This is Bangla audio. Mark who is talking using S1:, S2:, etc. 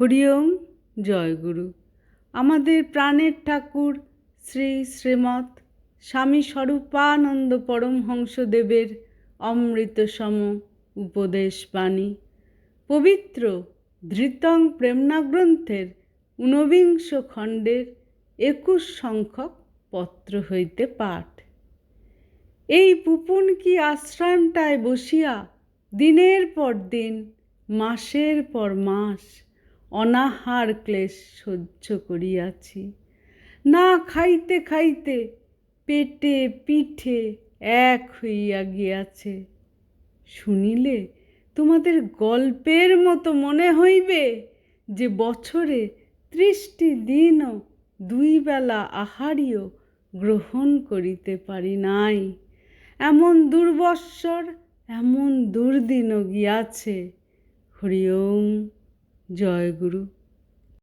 S1: হরিওম জয়গুরু আমাদের প্রাণের ঠাকুর শ্রী শ্রীমৎ স্বামী স্বরূপানন্দ পরমহংসদেবের অমৃতসম উপদেশ বাণী। পবিত্র ধৃতং প্রেমনা গ্রন্থের ঊনবিংশ খণ্ডের একুশ সংখ্যক পত্র হইতে পাঠ। এই পুপুন কি আশ্রমটায় বসিয়া দিনের পর দিন, মাসের পর মাস অনাহার ক্লেশ সহ্য করিয়াছি। না খাইতে খাইতে পেটে পিঠে এক হইয়া গিয়াছে। শুনিলে তোমাদের গল্পের মতো মনে হইবে যে বছরে ত্রিশটি দিনও দুই বেলা আহারিও গ্রহণ করিতে পারি নাই। এমন দুর্বৎসর, এমন দুর্দিনও গিয়াছে। হরি ওম। জয় গুরু।